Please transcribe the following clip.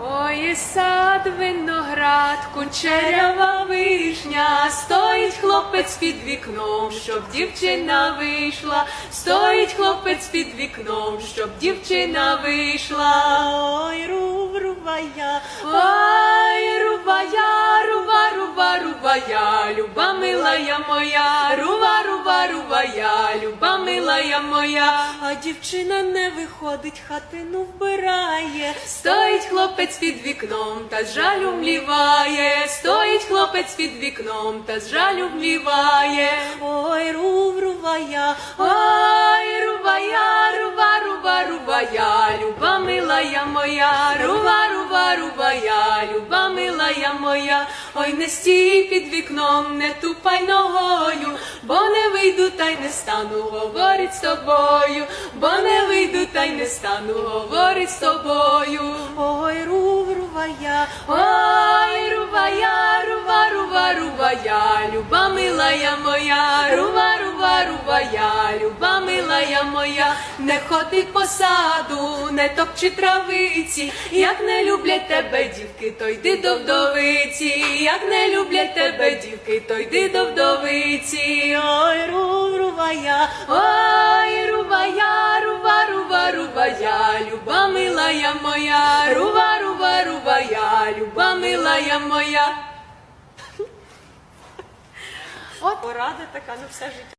Ой, сад, виноград, кучерява вишня, стоїть хлопець під вікном, щоб дівчина вийшла, стоїть хлопець під вікном, щоб дівчина вийшла. Ой, Ой, руба, рубая, люба милая моя, руба, руба, рубая, люба милая моя. а дівчина не виходить, хатину вбирає. Стоїть хлопець під вікном та з жалю мліває, стоїть хлопець під вікном та жалю мліває. Ой, рубрувая, Ой, рубая, руба, руба, рубая, люба милая моя, руба, моя, ой, не стій під вікном, не тупай ногою, бо не вийду та й не стану говорить з тобою, бо не вийду та й не стану говорить з тобою. ой, рубрувая, Ой, рубая, рува, рува, рубая, люба милая моя, моя, не ходи по саду, не топчи травиці, як не люблять тебе дівки, то йди до вдовиці, як не люблять тебе дівки, то йди до вдовиці. ой, рубрувая, Ой, рубая, руба, руба, рубая, люба милая моя, руба, руба, рубая, люба милая моя. порада така на все життя.